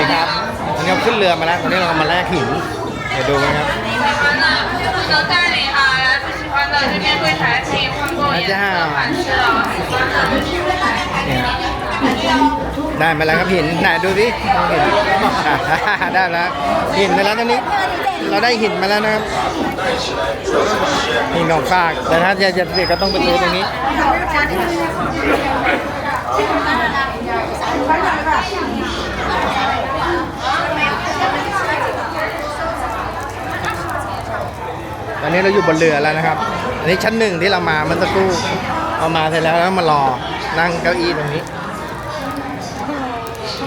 ดีครับวันนี้เราขึ้นเรือมาแล้ววันนี้เรามาแลกหินเดี๋ยวดูกันครับ 喜欢的能带领哈，然后不喜欢的这边柜台可以换购颜色款式哦，喜欢的就去柜台看 เนี่ยได้มาแล้วครับหินไหนดูดิหินอ่ะ ได้แล้วหินมาแล้วตอนนี้ เราได้หินมาแล้วนะครับหินของฝากแต่ถ้าจะจะเสียก็ต้องไปซื้อตรงนี้ ต นนี้เราอยู่บนเรือแล้วนะครับ อันนี้ชั้นหนึ่งที่เรามาเมื่อสักครู่เอามาเสร็จแล้วแล้วมารอนั่งเก้าอี้ตรงนี้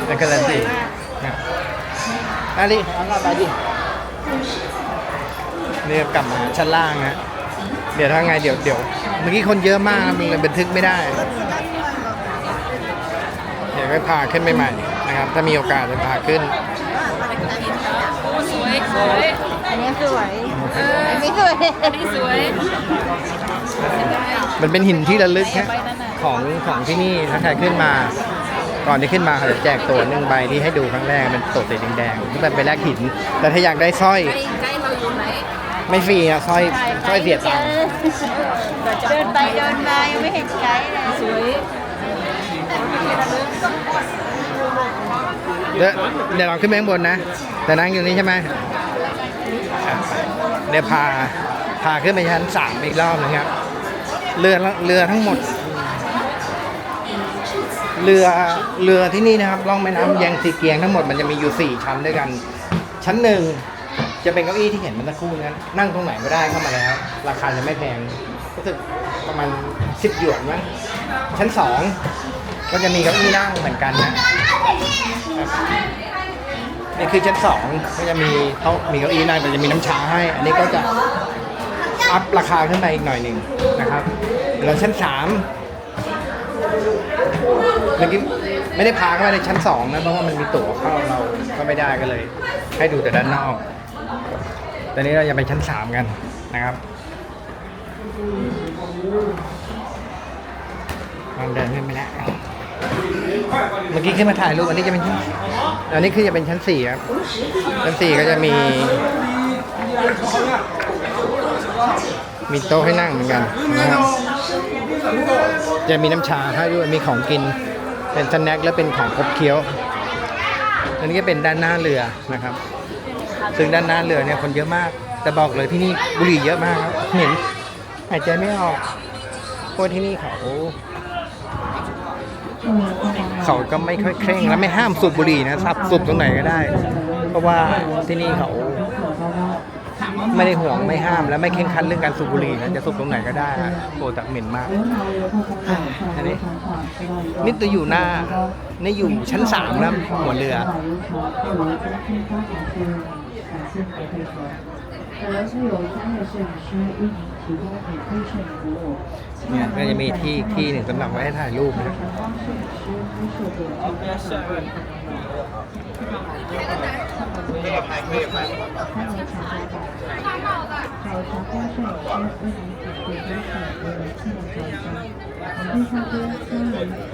เป็นการันตีนะอันนี้เอาเข้าไปดินี่กลับมาชั้นล่างนะเดี๋ยวถ้าไงเดี๋ยวเดี๋ยวเมื่อกี้คนเยอะมากมันเลยบันทึกไม่ได้ เดี๋ยวก็พาขึ้นใหม่ๆนะครับ ถ้ามีโอกาสจะพาขึ้น สวย สวย อันนี้สวย อันนี้สวยอันนี้สวยมันเป็นหินที่ระลึกฮะของของที่นี่ถ้าใครขึ้นมา ก่อนที่ขึ้นมาเขาจะแจกตั๋วหนึ่งใบที่ให้ดูครั้งแรกเป็นตั๋วสีแดงๆที่เป็นไปแลกหิน แต่ถ้าอยากได้สร้อย ใกล้เราอยู่ไหนไม่ฟรีอะสร้อยสร้อยเสียตังค์เดินไปเดินมายังไม่เห็นไกด์เลยสวยเดี๋ยวเดี๋ยวเราขึ้นไปข้างบนนะ แต่นั่งอยู่นี่ใช่ไหมอะ เดี๋ยวพาพาขึ้นไปชั้นสามอีกรอบนะครับ เรือเรือทั้งหมด เรือเรือที่นี่นะครับล่องแม่น้ำแยงซีเกียงทั้งหมดมันจะมีอยู่4ชั้นด้วยกัน ชั้นหนึ่งจะเป็นเก้าอี้ที่เห็นมันสักครู่นั้นนั่งตรงไหนก็ได้เข้ามาแล้ว ราคาจะไม่แพงรู้สึกประมาณ10หยวนมั้งชั้น2ก็จะมีเก้าอี้นั่งเหมือนกันนะ นี่คือชั้น2ก็จะมีโต๊ะมีเก้าอี้นั่งแต่จะมีน้ำชาให้ อันนี้ก็จะอัพราคาขึ้นไปอีกหน่อยหนึ่งนะครับแล้วชั้น3เมื่อกี้ไม่ได้พาเข้าไปในชั้นสองนะเพราะว่ามันมีตั๋วเข้าเราก็ไม่ได้ก็เลย ให้ดูแต่ด้านนอก ตอนนี้เราจะไปชั้นสามกันนะครับลองเดินขึ้นไปแล้ว เมื่อกี้ขึ้นมาถ่ายรูปอันนี้จะเป็นชั้นอันนี้คือจะเป็นชั้นสี่ครับ ชั้นสี่ก็จะมี มีโต๊ะให้นั่งเหมือนกันนะครับจะมีน้ำชาให้ด้วย มีของกิน เป็นสแน็คและเป็นของครบเคี้ยว อันนี้ก็เป็นด้านหน้าเรือนะครับ ซึ่งด้านหน้าเรือเนี่ยคนเยอะมาก แต่บอกเลยที่นี่บุหรี่เยอะมากครับ เห็นหายใจไม่ออกเพราะที่นี่เขา เขาก็ไม่ค่อยเคร่งและไม่ห้ามสูบบุหรี่นะสับสูบตรงไหนก็ได้ เพราะว่าที่นี่เขาไม่ได้ห่วงไม่ห้ามและไม่เคร่งครัดเรื่องการสูบบุหรี่นะจะสูบตรงไหนก็ได้โอ้แต่เหม็นมากอันนี้นี่ตัวอยู่หน้านี่อยู่ชั้นสามนะหัวเรือ เนี่ยก็จะมีที่ที่หนึ่งสำหรับไว้ให้ถ่ายรูปนะ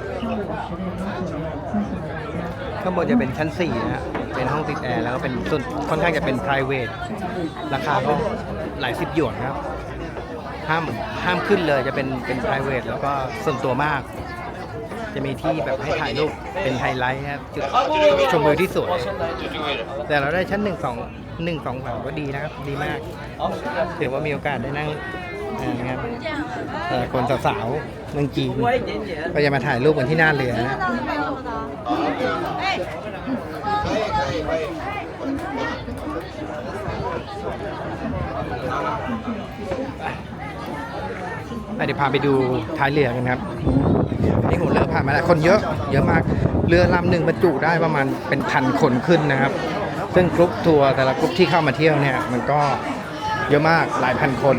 เข้างบนจะเป็นชั้น4นะฮะเป็นห้องติดแอร์แล้วก็เป็นส่วนค่อนข้างจะเป็น p r i v a t ราคาก็หลายสิบหยวนครับ ห้ามห้ามขึ้นเลยจะเป็นเป็น p r i v a t แล้วก็ส่วนตัวมาก จะมีที่แบบให้ถ่ายรูปเป็นไฮไลท์ครับจุดชมวิวที่สวย แต่เราได้ชั้น1 2 1 2 3ก็ดีนะครับ ดีมากถือว่ามีโอกาสได้นั่ง อ่านะครับเอ่อคนสาวๆเมืองจีนก็จะมาถ่ายรูปกันที่หน้าเรือนะอะเดี๋ยวพาไปดูท้ายเรือกันครับนี่หัวเรือผ่านมาแล้วคนเยอะเยอะมากเรือลำหนึ่งบรรจุได้ประมาณเป็นพันคนขึ้นนะครับ ซึ่งกรุ๊ปทัวร์แต่ละกรุ๊ปที่เข้ามาเที่ยวเนี่ยมันก็ เยอะมากหลายพันคน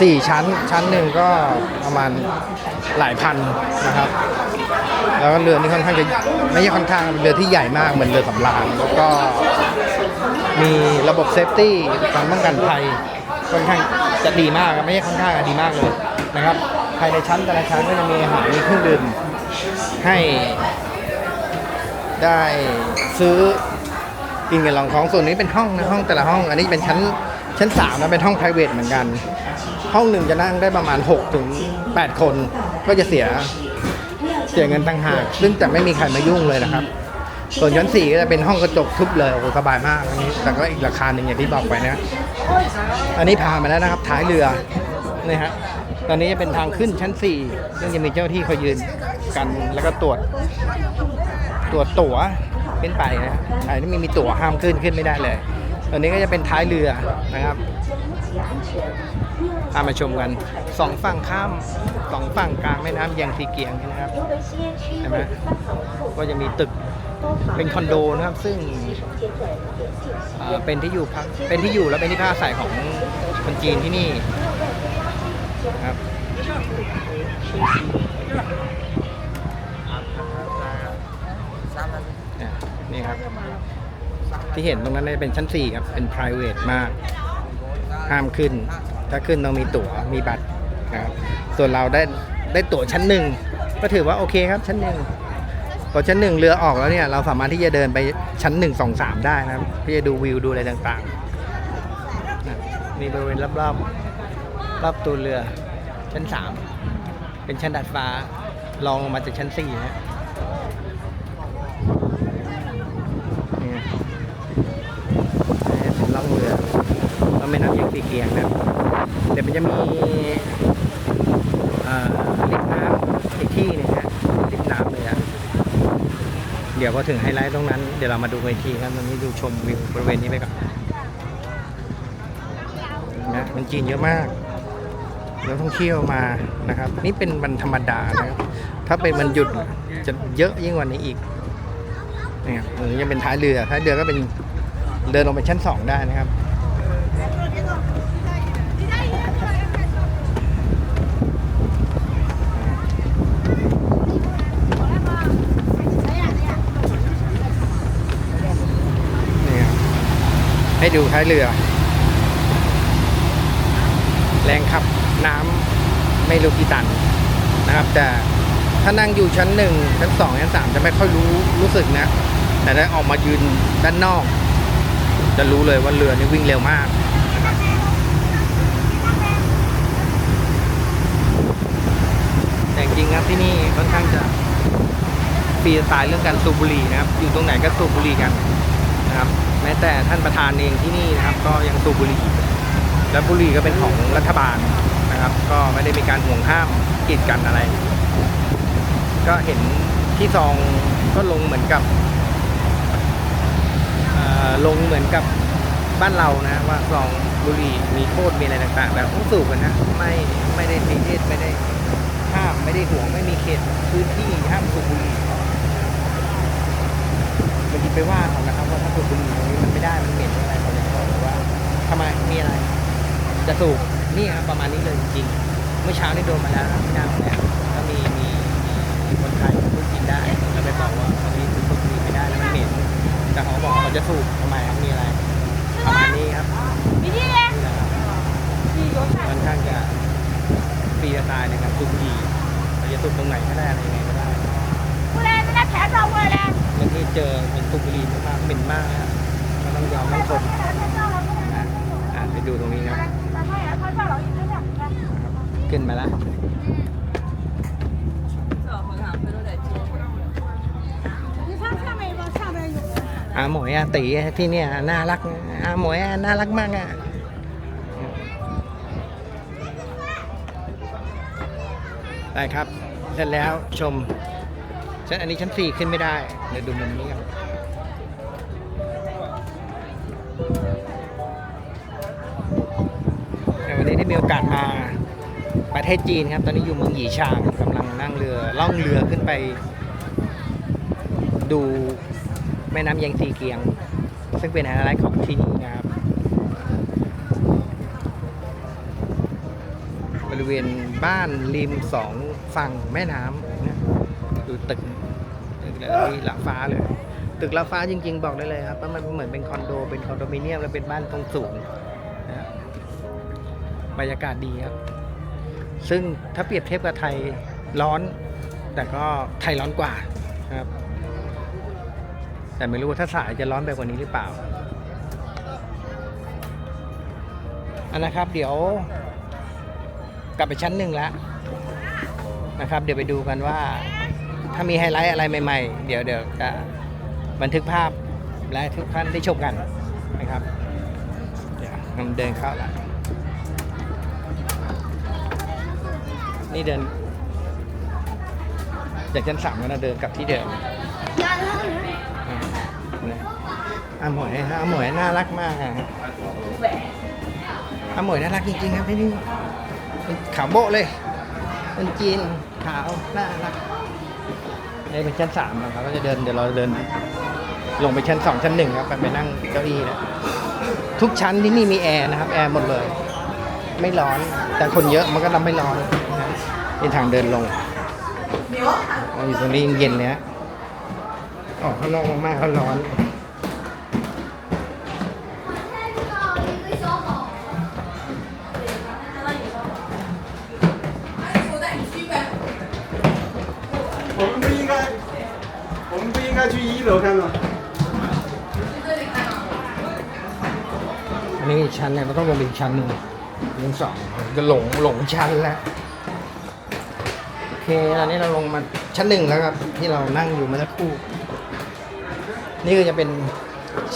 สี่ชั้น ชั้นหนึ่งก็ประมาณหลายพันนะครับ แล้วก็เรือนี่ค่อนข้างจะไม่ใช่ค่อนข้างเรือที่ใหญ่มากเหมือนเรือสำราญแล้วก็มีระบบเซฟตี้การป้องกันภัยค่อนข้างจะดีมากไม่ใช่ค่อนข้างดีมากเลยนะครับภายในชั้นแต่ละชั้นก็จะมีอาหารมีเครื่องดื่มให้ได้ซื้อกินกันลองท้องส่วนนี้เป็นห้องนะห้องแต่ละห้อง อันนี้เป็นชั้น ชั้นสามนะเป็นห้อง p r i v a t เหมือนกัน ห้องหนึ่งจะนั่งได้ประมาณ6ถึง8คน ก็จะเสียเสียเงินต่างหาก ซึ่งจะไม่มีใครมายุ่งเลยนะครับ ส่วนชั้นสี่ก็จะเป็นห้องกระจกทึบเลยโอ้สบายมากอันนี้ แต่ก็อีกราคาหนึ่งอย่างที่บอกไปนะอันนี้พามาแล้วนะครับ ท้ายเรือนี่ฮะตอนนี้จะเป็นทางขึ้นชั้น4ซึ่งจะมีเจ้าที่คอยยืนกันแล้วก็ตรวจ ตรวจตั๋วขึ้นไปนะฮะใครที่ไม่มีตั๋วห้ามขึ้นขึ้นไม่ได้เลย ตอนนี้ก็จะเป็นท้ายเรือนะครับพามาชมกันสองฝั่งข้ามสองฝั่งกลางแม่น้ำยังสีเกียงนะครับใช่ไหมก็จะมีตึกเป็นคอนโดนะครับซึ่งเอ่อเป็นที่อยู่พักเป็นที่อยู่และเป็นที่พักอาศัยของคนจีนที่นี่นครับนี่ครับ ที่เห็นตรงนั้นเนี่ยเป็นชั้น 4 ครับ เป็น private มาก ห้ามขึ้น ถ้าขึ้นต้องมีตั๋ว มีบัตรนะครับ ส่วนเราได้ได้ตั๋วชั้นหนึ่ง ก็ถือว่าโอเคครับชั้นหนึ่งพอชั้นหนึ่งเรือออกแล้วเนี่ยเราสามารถที่จะเดินไปชั้นหนึ่งสองสามได้นะครับเพื่อจะดูวิวดูอะไรต่างๆ มีบริเวณรอบๆรอบตัวเรือชั้นสามเป็นชั้นดาดฟ้าลองลงมาจากชั้นสี่นะ นี่ไงนี่เป็นล่องเรือ เราไม่นับยังตีเกียงนะเดี๋ยวมันจะมีเอ่อลิฟน้ำอีกที่นึงฮะลิฟน้ำเลยอะเดี๋ยวพอถึงไฮไลท์ตรงนั้นเดี๋ยวเรามาดูเวทีครับตอนนี้ดูชมวิวบริเวณนี้ไปก่อนนะมันจีนเยอะมากนักท่องเที่ยวมานะครับ นี่เป็นวันธรรมดานะครับ ถ้าเป็นวันหยุดจะเยอะยิ่งกว่านี้อีกนี่ครับตรงเป็นท้ายเรือท้ายเรือก็เป็นเดินลงไปชั้นสองได้นะครับ นี่ครับให้ ดูท้ายเรือ แรงขับน้ำไม่รู้กี่ตันนะครับ แต่ถ้านั่งอยู่ชั้นหนึ่งชั้นสองชั้นสามจะไม่ค่อยรู้รู้สึกนะ แต่ถ้าออกมายืนด้านนอก จะรู้เลยว่าเรือนี่วิ่งเร็วมากแต่จริงครับที่นี่ค่อนข้างจะฟรีสไตล์เรื่องการสูบบุหรี่นะครับ อยู่ตรงไหนก็สูบบุหรี่กันนะครับ แม้แต่ท่านประธานเองที่นี่นะครับ ก็ยังสูบบุหรี่และบุหรี่ก็เป็นของรัฐบาลนะครับ ก็ไม่ได้มีการห่วงห้ามกีดกันอะไร ก็เห็นที่ซองก็ลงเหมือนกับลงเหมือนกับบ้านเรานะว่าซองบุหรี่มีโทษมีอะไรต่างๆแบบต้องสูบกันนะไม่ไม่ได้มีเทศไม่ได้ห้ามไม่ได้ห่วงไม่มีเขตพื้นที่ห้ามสูบบุหรี่ บางทีไปว่าเขานะครับว่าถ้าสูบบุหรี่ตรงนี้มันไม่ได้มันเหม็นอะไรเขาจะบอกว่าทำไมมีอะไร จะสูบนี่ครับประมาณนี้เลยจริงๆเมื่อเช้านี่โดนมาแล้วนะที่หน้าโรงแรมก็มีมีมีคนไทยพูดกินได้แล้วไปบอกว่าอันนี้สูบบุหรี่ไม่ได้แล้วมันเหม็นแต่เขาบอกว่าเขาจะสูบทำไมครับมีอะไรประมาณนี้ครับนี่แหละครับค่อนข้างจะฟรีสไตล์ในการสูบบุหรี่เราจะสูบตรงไหนก็ได้อะไรยังไงก็ได้过 แล้เลยแล้วอกี้เจอเหม็นตุกบุหรีมากเหม็นมากนะก็ต้องยอมให้ชนอ่าไปดูตรงนี้นะขึ้นมาแล้วอาหมวยอาตีที่เนี่ยน่ารักอาหมวยน่ารักมากอะได้ครับเสร็จแล้วชม ชั้นอันนี้ชั้นสี่ขึ้นไม่ได้เดี๋ยวดูมุมนี้กันวันนี้ได้มีโอกาสมาประเทศจีนครับ ตอนนี้อยู่เมืองหยีชางกำลังนั่งเรือล่องเรือขึ้นไป ดูแม่น้ำแยงซีเกียง ซึ่งเป็นไฮไลท์ของที่นี่นะครับบริเวณบ้านริมสองฝั่งแม่น้ำนะ ดูตึกตึกแล้วมีหลังฟ้าเลย ตึกลาฟ้าจริง ๆ บอกได้เลยครับว่ามันเหมือนเป็นคอนโดเป็นคอนโดมิเนียมแล้วเป็นบ้านตรงสูงนะบรรยากาศดีครับ ซึ่งถ้าเปรียบเทียบกับไทยร้อน แต่ก็ไทยร้อนกว่าครับ แต่ไม่รู้ว่าถ้าสายจะร้อนไปกว่านี้หรือเปล่าอันนะครับ เดี๋ยว กลับไปชั้นหนึ่งแล้วนะครับ เดี๋ยวไปดูกันว่า ถ้ามีไฮไลท์อะไรใหม่ๆ เดี๋ยวเดี๋ยวจะบันทึกภาพและทุกท่านได้ชมกันนะครับเดี๋ยวกำเดินเข้าละนี่เดินจากชั้นสามก็นะเดินกลับที่เดิมอาหมวยอาหมวยน่ารักมากอะอาหมวยน่ารักจริงๆครับที่นี่ขาวโบะเลยเป็นจีนขาวน่ารัก นี่เป็นชั้นสามครับก็จะเดินเดี๋ยวเราเดิน ลงไปชั้นสองชั้นหนึ่งครับไปไปนั่งเก้าอี้นะทุกชั้นที่นี่มีแอร์นะครับแอร์หมดเลย ไม่ร้อนแต่คนเยอะมันก็ทำไม่ร้อนนะนี่ทางเดินลงเราอยู่ตรงนี้เย็นเลยฮะออกข้างนอกมากๆก็ร้อน อันนี้อีกชั้นเนี่ยมันต้องลงอีกชั้นหนึ่งลงสองจะหลงหลงชั้นแล้วโอเคตอนนี้เราลงมาชั้นหนึ่งแล้วครับที่เรานั่งอยู่มื่อสักครู่ นี่ก็จะเป็น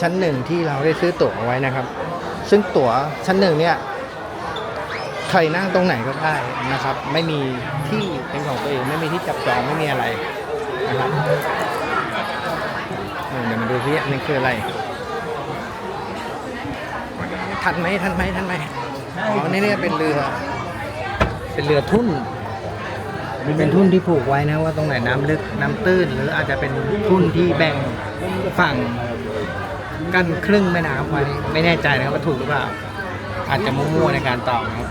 ชั้นหนึ่งที่เราได้ซื้อตั๋วเอาไว้นะครับ ซึ่งตั๋วชั้นหนึ่งเนี่ยใครนั่งตรงไหนก็ได้นะครับ ไม่มีที่เป็นของตัวเองไม่มีที่จับจองไม่มีอะไรนะครับ เดี๋ยวมาดูที่อันนี้คืออะไร ทันไหมทันไหมทันไหมอ๋อนี่เนี่ยเป็นเรือ เป็นเรือทุ่นเป็นทุ่นที่ผูกไว้นะว่าตรงไหนน้ำลึกน้ำตื้น หรืออาจจะเป็นทุ่นที่แบ่งฝั่งกั้นครึ่งแม่น้ำไว้ไม่แน่ใจนะครับว่าถูกหรือเปล่า อาจจะมั่วๆในการตอบนะครับ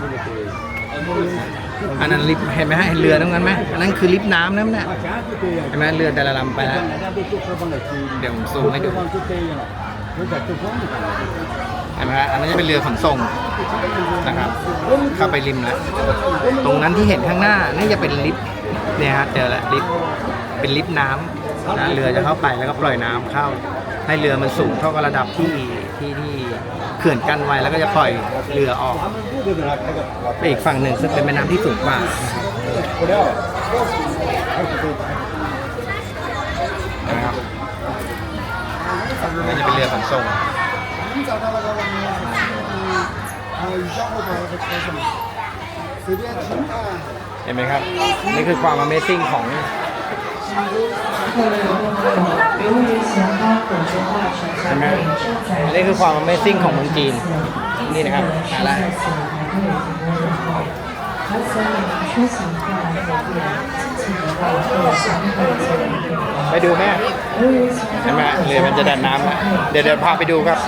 อันนั้นลิฟต์เห็นไหมฮะเห็นเรือตรงนั้นไหมอันนั้นคือลิฟต์น้ำนั่นแหละเห็นไหมเรือแต่ละลำไปแล้วเดี๋ยวผมซูมให้ดูเห็นไหมฮะอันนั้นจะเป็นเรือขนส่งนะครับ เข้าไปริมแล้ว ตรงนั้นที่เห็นข้างหน้านี่จะเป็นลิฟต์เนี่ยฮะเจอแล้วลิฟต์เป็นลิฟต์น้ำนะเรือจะเข้าไปแล้วก็ปล่อยน้ำเข้า ให้เรือมันสูงเท่ากับระดับที่ที่ที่เขื่อนกั้นไว้แล้วก็จะปล่อยเรือออกไปอีกฝั่งหนึ่งซึ่งเป็นแม่น้ำที่สูงกว่านะคกจะเป็นเรือขนส่งเห็นไหมครับ นี่คือความ Amazing ของ เห็นไหมอันนี้คือความ Amazing ของเมืองจีน นี่นะครับมาละไปดูไหมเห็นไหมเรือมันจะดันน้ำแล้วเดี๋ยวเดี๋ยวพาไปดูครับ